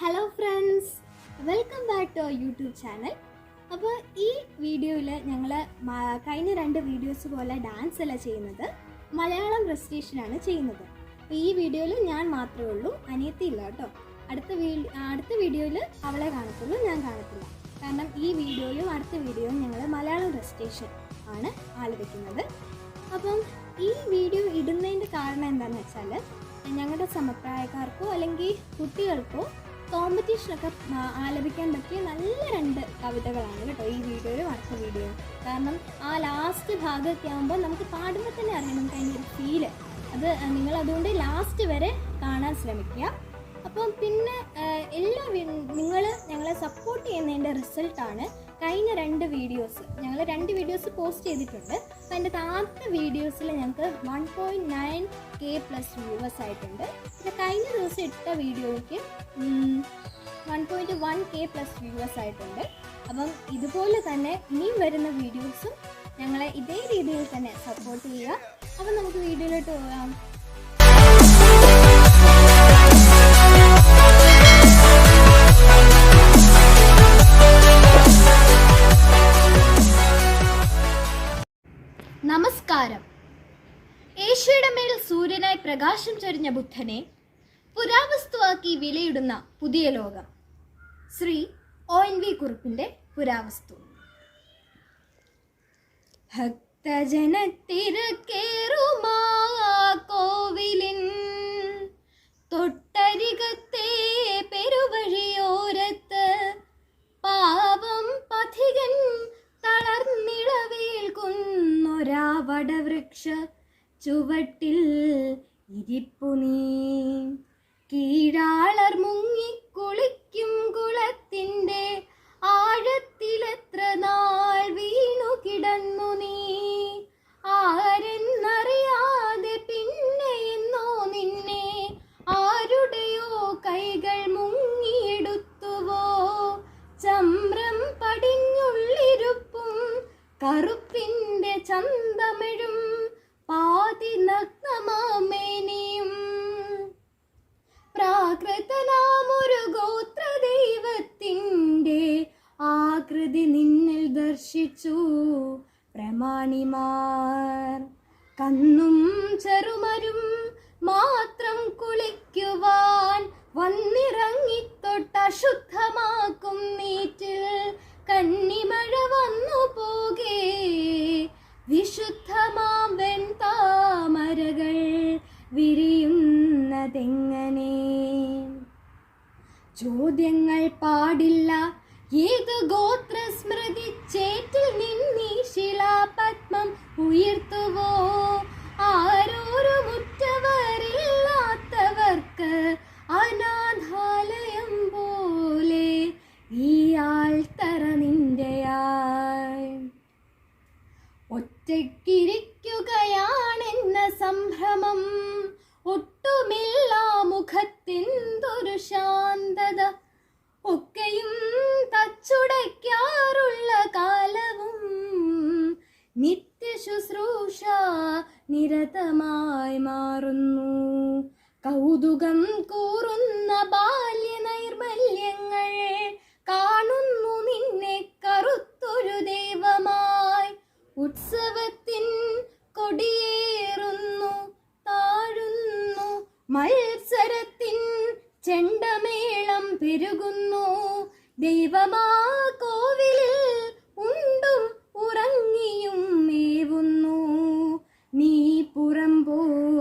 Hello friends welcome back to YouTube channel അപ്പോൾ ഈ വീഡിയോയിൽ ഞങ്ങൾ കഴിഞ്ഞ രണ്ട് വീഡിയോസ് പോലെ ഡാൻസ് അല്ല ചെയ്യുന്നത്. മലയാളം റെസിറ്റേഷനാണ് ചെയ്യുന്നത്. അപ്പോൾ ഈ വീഡിയോയിൽ ഞാൻ മാത്രമേ ഉള്ളൂ അനിയത്തിയില്ല കേട്ടോ. അടുത്ത വീ അടുത്ത വീഡിയോയിൽ അവളെ കാണത്തുള്ളൂ ഞാൻ കാണത്തില്ല. കാരണം ഈ വീഡിയോയും അടുത്ത വീഡിയോയും ഞങ്ങൾ മലയാളം റെസിറ്റേഷൻ ആണ് ആലപിക്കുന്നത്. അപ്പം ഈ വീഡിയോ ഇടുന്നതിന്റെ കാരണം എന്താണെന്ന് വെച്ചാൽ ഞങ്ങളുടെ സമപ്രായക്കാർക്കോ അല്ലെങ്കിൽ കുട്ടികൾക്കോ കോമ്പറ്റീഷനൊക്കെ ആലപിക്കാൻ പറ്റിയ നല്ല രണ്ട് കവിതകളാണ് കേട്ടോ ഈ വീഡിയോയിൽ അടുത്ത വീഡിയോ കാരണം ആ ലാസ്റ്റ് ഭാഗമൊക്കെ ആകുമ്പോൾ നമുക്ക് പാടുമ്പോൾ തന്നെ അറിയാം നമുക്ക് അതിന്റെ ഒരു ഫീൽ അത് നിങ്ങൾ അതുകൊണ്ട് ലാസ്റ്റ് വരെ കാണാൻ ശ്രമിക്കുക. അപ്പം പിന്നെ എല്ലാ നിങ്ങൾ ഞങ്ങളെ സപ്പോർട്ട് ചെയ്യുന്നതിന്റെ റിസൾട്ടാണ് കഴിഞ്ഞ രണ്ട് വീഡിയോസ് ഞങ്ങൾ രണ്ട് വീഡിയോസ് പോസ്റ്റ് ചെയ്തിട്ടുണ്ട്. അപ്പം എന്റെ താത്ത വീഡിയോസിൽ ഞങ്ങൾക്ക് one point nine K plus viewers ആയിട്ടുണ്ട്. പിന്നെ ദിവസം ഇട്ട വീഡിയോയ്ക്ക് one point one K plus viewers ആയിട്ടുണ്ട്. അപ്പം ഇതുപോലെ തന്നെ ഇനിയും വരുന്ന വീഡിയോസും ഞങ്ങളെ ഇതേ രീതിയിൽ തന്നെ സപ്പോർട്ട് ചെയ്യുക. അപ്പം നമുക്ക് വീഡിയോയിലോട്ട് പോകാം. നമസ്കാരം. ഏഷ്യയുടെ മേൽ സൂര്യനായി പ്രകാശം ചൊരിഞ്ഞ ബുദ്ധനെ പുരാവസ്തുവാക്കി വിലയിടുന്ന പുതിയ ലോകം. ശ്രീ ഒ എൻ വി കുറുപ്പിന്റെ പുരാവസ്തു. ഭക്തജനത്തിരക്കേറുമാ കോവിലിൻ തൊട്ടരികത്തെ പെരുവഴിയോരത്ത് പാവം പഥികൻ തളർന്നിളവേൽക്കുന്നൊരാവടവൃക്ഷ ചുവട്ടിൽ ഇരിപ്പു നീ കീഴാളർ മുങ്ങിക്കുളിക്കും കുളത്തിന്റെ ആഴത്തിലെത്ര നാൾ വീണു കിടന്നു നീ? ആരെന്നറിയാതെ പ്രമാണിമാർ കന്നും ചെറുമരും മാത്രം കുളിക്കുവാൻ വന്നിറങ്ങിത്തൊട്ടശുദ്ധമാക്കും നീറ്റിൽ കന്നിമഴ വന്നു പോകേ. വിശുദ്ധമാം വെൺതാമരകൾ വിരിയുന്നതെങ്ങനെ? ചോദ്യങ്ങൾ പാടില്ല. ഏത് ഗോത്ര സ്മൃതി ചേറ്റിൽ നിന്നീ ശിലാപത്മം ഒറ്റയ്ക്കിരിക്കുകയാണെന്ന സംഭ്രമം. ഒട്ടുമില്ല മുഖത്തെന്തൊരു ശാന്തത. ഒക്കെയും തച്ചുടയ്ക്കാറുള്ള കാലവും. നിത്യശുശ്രൂഷ നിരതമായി മാറുന്നു. കൗതുകം കൂറുന്ന ബാല്യ നൈർമല്യങ്ങൾ കാണുന്നു നിന്നെ കറുത്തൊരു ദൈവമായി ഉത്സവത്തിൻ കൊടിയേറുന്നു താഴുന്നു. മത്സരത്തിൻ ചെണ്ടമേളം പെരുകുന്നു. ദൈവമാ കോവിലിൽ ഉണ്ടും ഉറങ്ങിയും മേവുന്നു നീ പുറംപോക്കിലിരിക്കുന്നു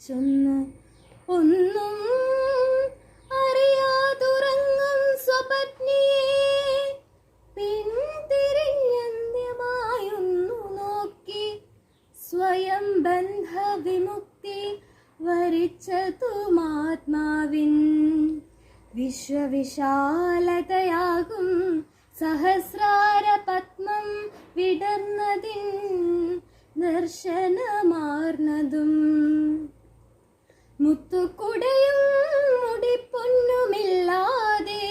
വിളിച്ചൊന്ന് ഒന്നും അറിയാതുറങ്ങും സ്വപത്നിയെ. പിന്തിരിഞ്ഞന്ത്യമായൊന്നു നോക്കി സ്വയം ബന്ധവിമുക്തി വരിച്ചതുമാത്മാവിൻ. വിശ്വവിശാലതയാകും സഹസ്രാര പത്മം വിടർന്നതിൻ ദർശനമാർന്നതും. മുത്തുക്കുടയും മുടിപ്പൊന്നുമില്ലാതെ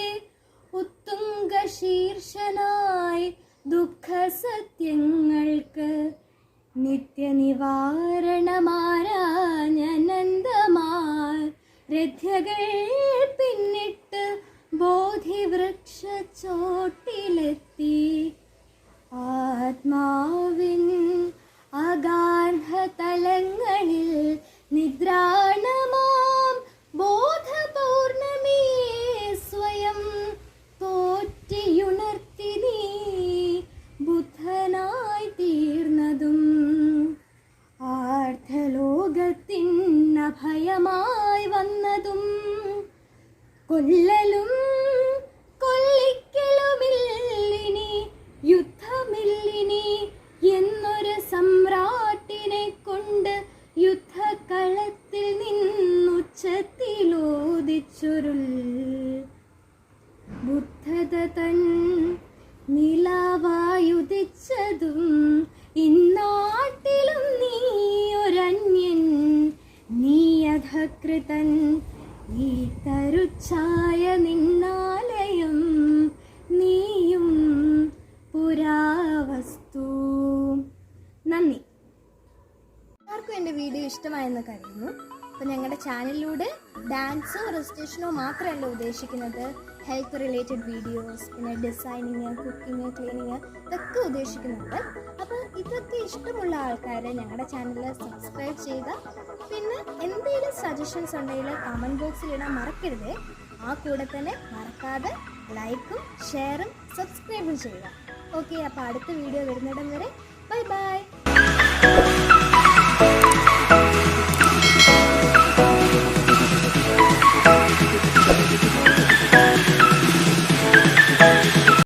ഉത്തുംഗ ശീർഷനായി ദുഃഖസത്യങ്ങൾക്ക് നിത്യനിവാരണമാരാനന്ദമാർ രഥ്യകൾ പിന്നിട്ട് ബോധിവൃക്ഷ ചോട്ടിലെത്തി ആത്മാവിൻ അഭയമായി വന്നതും കൊല്ലലും പുരാവസ്തു നന്ദി. എല്ലാവർക്കും എന്റെ വീഡിയോ ഇഷ്ടമായെന്ന് കരുതുന്നു. അപ്പോൾ ഞങ്ങളുടെ ചാനലിലൂടെ ഡാൻസോ റെജിസ്ട്രേഷനോ മാത്രമല്ല ഉദ്ദേശിക്കുന്നത് ഹെൽത്ത് റിലേറ്റഡ് വീഡിയോസ് പിന്നെ ഡിസൈനിങ് കുക്കിംഗ് ക്ലീനിങ് ഇതൊക്കെ ഉദ്ദേശിക്കുന്നുണ്ട്. അപ്പോൾ ഇതൊക്കെ ഇഷ്ടമുള്ള ആൾക്കാർ ഞങ്ങളുടെ ചാനലിൽ സബ്സ്ക്രൈബ് ചെയ്യുക. പിന്നെ എന്തെങ്കിലും സജഷൻസ് ഉണ്ടെങ്കിൽ കമന്റ് ബോക്സിൽ ഇടാൻ മറക്കരുത്. ആ കൂടെ തന്നെ മറക്കാതെ ലൈക്കും ഷെയറും സബ്സ്ക്രൈബും ചെയ്യുക. ഓക്കെ അപ്പോൾ അടുത്ത വീഡിയോ വരുന്നിടം വരെ. Bye bye.